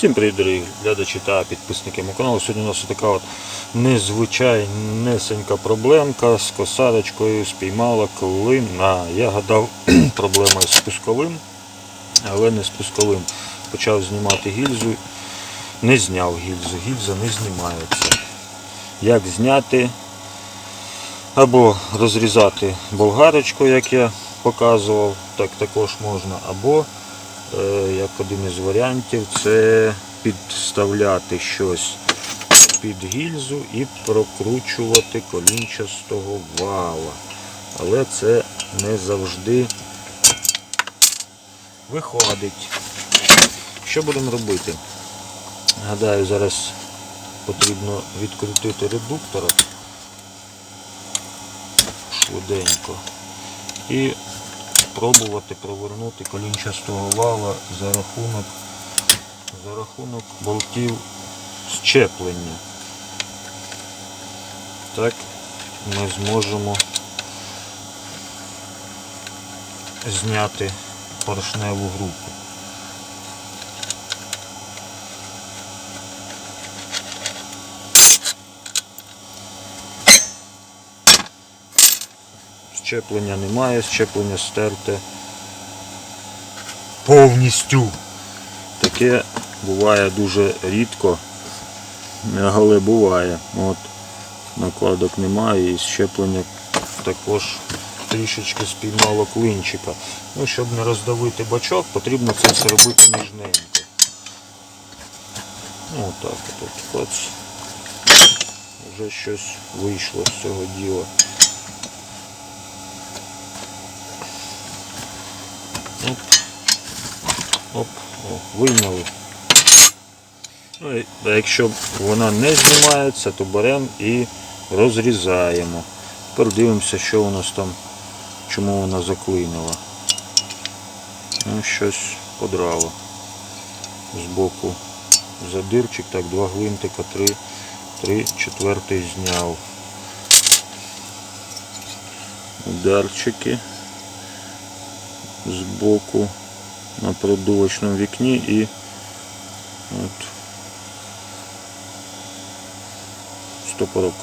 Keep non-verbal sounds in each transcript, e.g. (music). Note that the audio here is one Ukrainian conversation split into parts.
Всім привіт, дорогі глядачі та підписники мого каналу. Сьогодні у нас така от незвичайнесенька проблемка з косарочкою спіймала клина. Я гадав (clears throat) проблема з спусковим, але не спусковим. Почав знімати гільзу, не зняв гільзу, гільза не знімається. Як зняти? Або розрізати болгарочку, як я показував, так також можна, або як один із варіантів, це підставляти щось під гільзу і прокручувати колінчастого вала. Але це не завжди виходить. Що будемо робити? Гадаю, зараз потрібно відкрутити редуктора швиденько. І спробувати провернути колінчастого вала за рахунок, за рахунок болтів щеплення. Так ми зможемо зняти поршневу групу. Щеплення немає, щеплення стерте повністю. Таке буває дуже рідко, але буває. От, накладок немає і щеплення також трішечки спіймало клинчика. Ну, щоб не роздавити бачок, потрібно це все робити ніжненько. Ну, отак от, от, от. Вже щось вийшло з цього діла. Оп, о, вийняли. Ну, якщо вона не знімається, то беремо і розрізаємо. Тепер дивимося, що у нас там, чому вона заклинила. Ну, щось подрало. Збоку задирчик, так, два гвинтика, три, три, четвертий зняв. Ударчики збоку на продувочному вікні і от стопорок.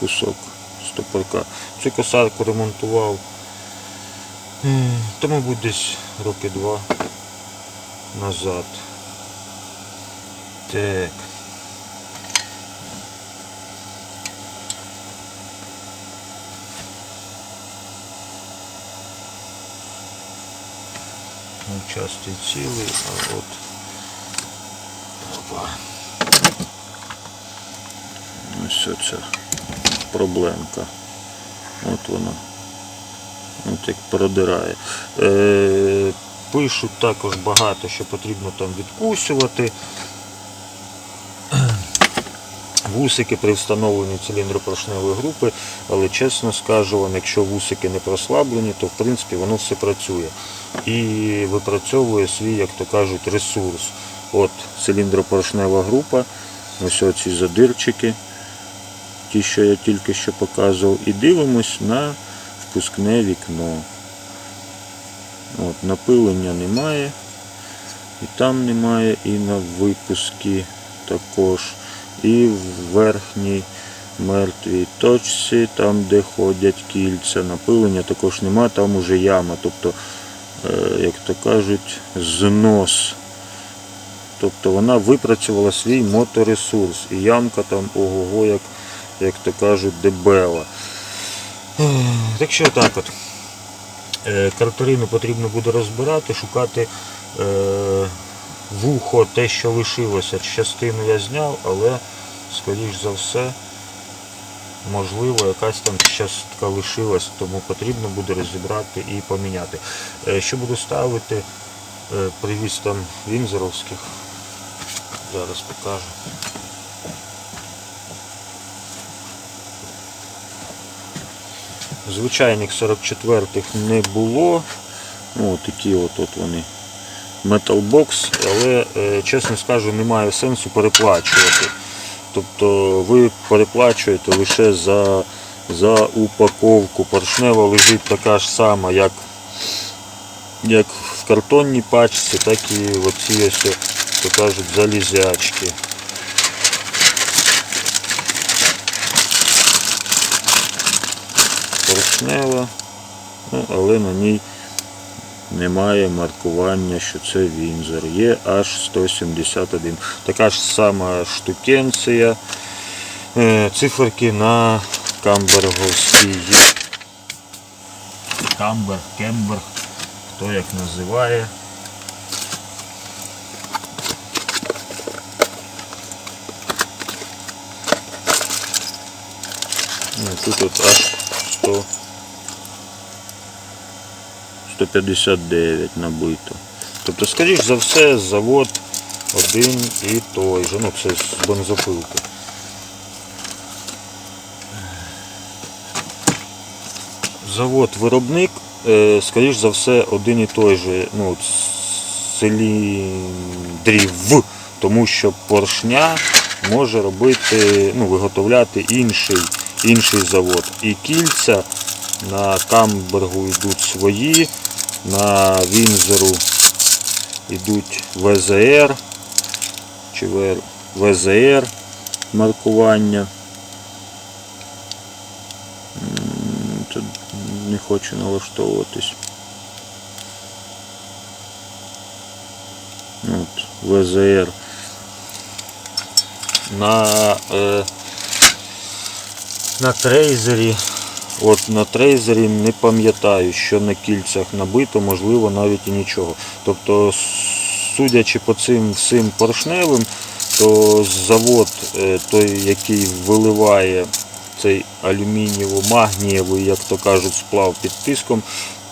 Кусок стопорка. Цю косарку ремонтував, то, мабуть, десь роки два назад. Так. Ну, частий цілий, а от опа. Ось оця проблемка. От вона. От як продирає. Е, пишуть також багато, що потрібно там відкусювати. Вусики при встановленні циліндропоршневої групи, але чесно скажу вам, якщо вусики не прослаблені, то в принципі воно все працює і випрацьовує свій, як то кажуть, ресурс. От циліндропоршнева група, ось оці задирчики, ті, що я тільки що показував, і дивимось на впускне вікно. От, Напилення немає, і там немає, і на випускі також. І в верхній мертвій точці, там де ходять кільця, напилення також немає, там уже яма, тобто, е, як то кажуть, знос. Тобто вона випрацювала свій моторесурс. І ямка там ого-го, як, як то кажуть, дебела. Так що так от. Е, Картерину потрібно буде розбирати, шукати е, вухо, те, що лишилося. Частину я зняв, але, скоріш за все, можливо, якась там частка лишилась, тому потрібно буде розібрати і поміняти. Е, Що буду ставити, е, привіз там вінзеровських. Зараз покажу. Звичайних 44-х не було. Ну, такі от, от вони. Metalbox, але, е, чесно скажу, немає сенсу переплачувати. Тобто ви переплачуєте лише за, за упаковку. Поршнева лежить така ж сама, як як в картонній пачці, так і оці ось, то кажуть, залізячки. Поршнева, ну, але на ній немає маркування, що це Вінзор. Є аж 171. Така ж сама штукенція. Е, Циферки на камберговській. Камберг, кемберг, хто як називає. Ну, Тут от аж 100, 159 набито. Тобто, скоріш за все, завод один і той же. Ну, це з бензопилки. Завод-виробник, е, скоріш за все, один і той же ну, циліндрів, тому що поршня може робити, ну, виготовляти інший, інший завод. І кільця на Камбергу йдуть свої, на Вінзеру йдуть ВЗР чи ВЗР маркування. Тут не хочу налаштовуватись. От, ВЗР. На, е, на трейзері. От на трейзері не пам'ятаю, що на кільцях набито, можливо, навіть і нічого. Тобто, судячи по цим всім поршневим, то завод, е, той, який виливає цей алюмінієво-магнієвий, як то кажуть, сплав під тиском,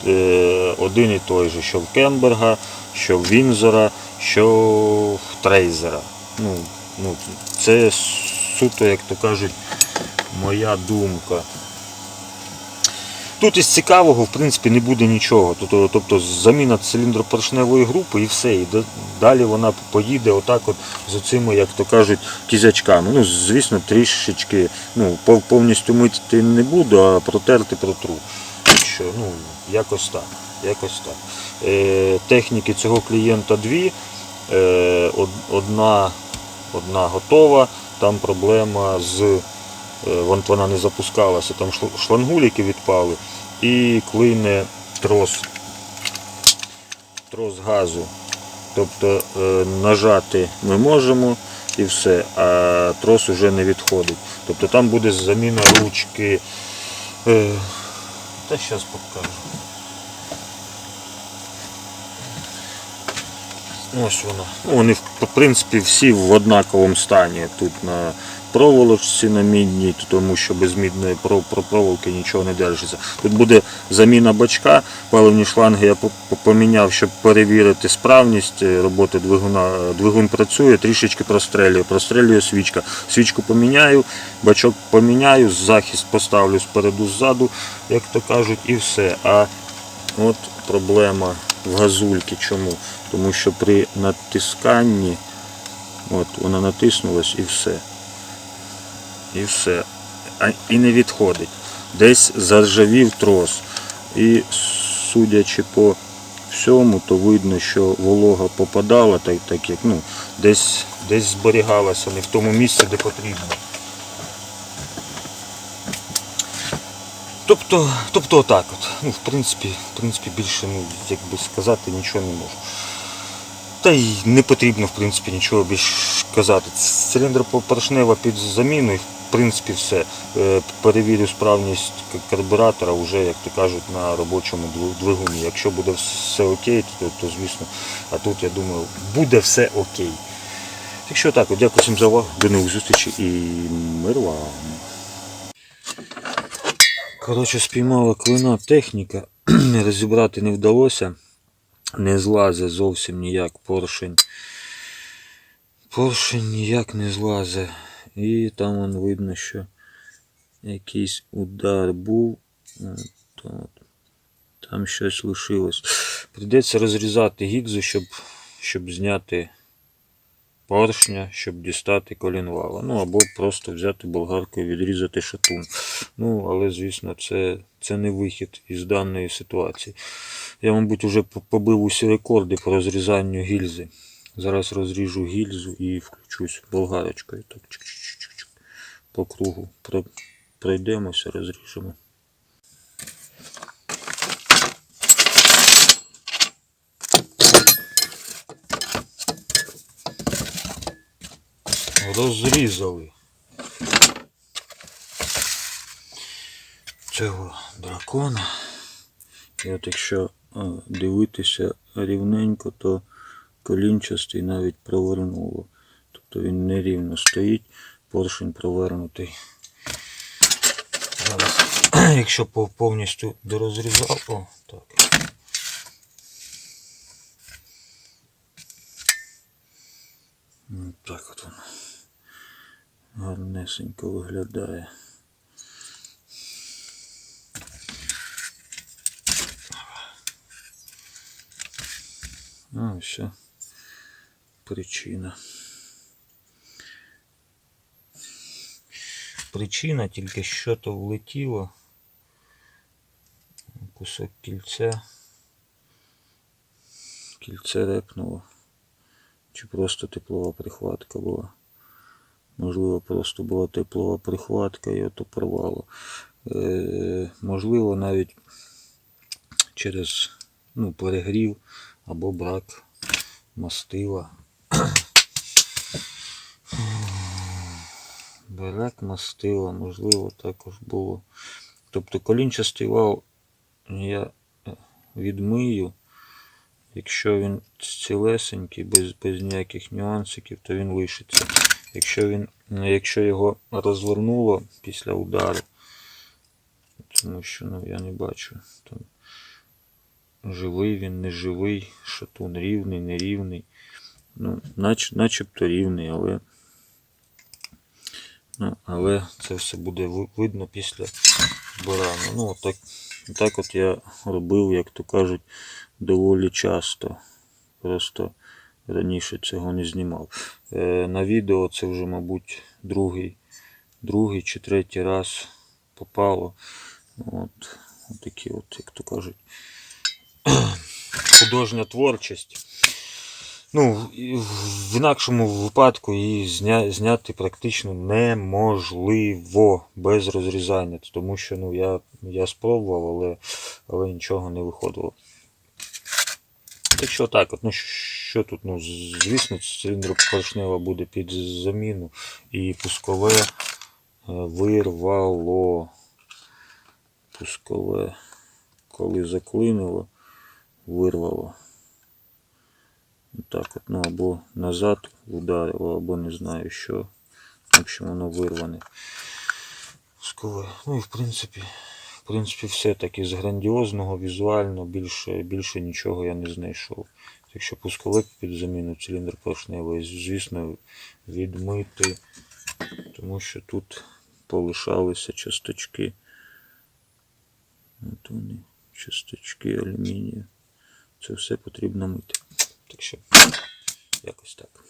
е, один і той же, що в Кемберга, що в Вінзора, що в Трейзера. Ну, ну, це суто, як то кажуть, моя думка. Тут із цікавого, в принципі, не буде нічого. Тобто, тобто заміна циліндропоршневої групи і все. І далі вона поїде отак от з оцими, як то кажуть, кізячками. Ну, звісно, трішечки, ну, повністю мити не буду, а протерти протру. Що, ну, якось так. Якось так. Е, техніки цього клієнта дві. Е, одна, одна готова, там проблема з вона не запускалася, там шлангуліки відпали і клине трос, трос газу. Тобто е, нажати ми можемо і все, а трос вже не відходить. Тобто там буде заміна ручки. Е, Та зараз покажу. Ось вона. Ну, вони в принципі всі в однаковому стані. Тут на проволочці на мідній, тому що без мідної про- про- проволоки нічого не держиться. Тут буде заміна бачка, паливні шланги я по- по- поміняв, щоб перевірити справність е, роботи двигуна. Двигун працює, трішечки прострелює, прострелює свічка. Свічку поміняю, бачок поміняю, захист поставлю спереду ззаду, як то кажуть, і все. А От проблема в газульці. Чому? Тому що при натисканні от, вона натиснулась і все. І все. І не відходить. Десь заржавів трос. І судячи по всьому, то видно, що волога попадала, так, так як ну, десь, десь зберігалася не в тому місці, де потрібно. Тобто, тобто отак от. Ну, в принципі, в принципі, більше, ну, як сказати, нічого не можу. Та й не потрібно, в принципі, нічого більш казати. Циліндр поршнева під заміною, принципі, все. Е, Перевірю справність карбюратора вже, як то кажуть, на робочому двигуні. Якщо буде все окей, то, то звісно, а тут, я думаю, буде все окей. Так що так, дякую всім за увагу, до нових зустрічей і мир вам. Коротше, спіймала клина техніка, (clears throat) розібрати не вдалося. Не злазить зовсім ніяк поршень. Поршень ніяк не злазить. І там вон видно, що якийсь удар був. Там щось лишилось. Прийдеться розрізати гільзу, щоб, щоб зняти поршня, щоб дістати колінвала. Ну або просто взяти болгаркою, відрізати шатун. Ну, але, звісно, це, це не вихід із даної ситуації. Я, мабуть, вже побив усі рекорди по розрізанню гільзи. Зараз розріжу гільзу і включусь болгарочкою. Так. По кругу Про- пройдемося, розріжемо. Розрізали цього дракона. І от якщо е, дивитися рівненько, то колінчастий навіть провернуло. Тобто він нерівно стоїть, поршень провернутий. Зараз, (clears throat) якщо пов- повністю дорозрізав, о, так. Так от воно гарнесенько виглядає. А, ось причина. Причина тільки що то влетіло. Кусок кільця. Кільце репнуло. Чи просто теплова прихватка була. Можливо, просто була теплова прихватка і ото порвало. Е, можливо, навіть через ну, перегрів або брак мастила. Брак мастила, можливо, також було. Тобто колінчастий вал я е, відмию. Якщо він цілесенький, без, без ніяких нюансиків, то він лишиться. Якщо, він, якщо його розвернуло після удару, тому що ну, я не бачу, там, живий він, не живий, шатун рівний, нерівний. Ну, нач, начебто рівний, але, ну, але це все буде видно після збирання. Ну, отак, так от я робив, як то кажуть, доволі часто. Просто раніше цього не знімав. Е, на відео це вже, мабуть, другий, другий чи третій раз попало. От, от такі от, як то кажуть, (clears throat) художня творчість. Ну, в інакшому випадку її зня, зняти практично неможливо без розрізання. Тому що ну, я, я спробував, але, але нічого не виходило. Так що так, от, ну що тут, ну, звісно, циліндропоршнева буде під заміну і пускове е, вирвало. Пускове, коли заклинило, вирвало. Так от, ну або назад ударило, або не знаю що. В общем, воно вирване. Пускове. Ну і в принципі, в принципі, все таки з грандіозного, візуально, більше, більше нічого я не знайшов. Якщо пускове під заміну циліндр поршневий, звісно, відмити, тому що тут полишалися часточки. От вони, часточки алюмінію. Це все потрібно мити. Так що, якось так.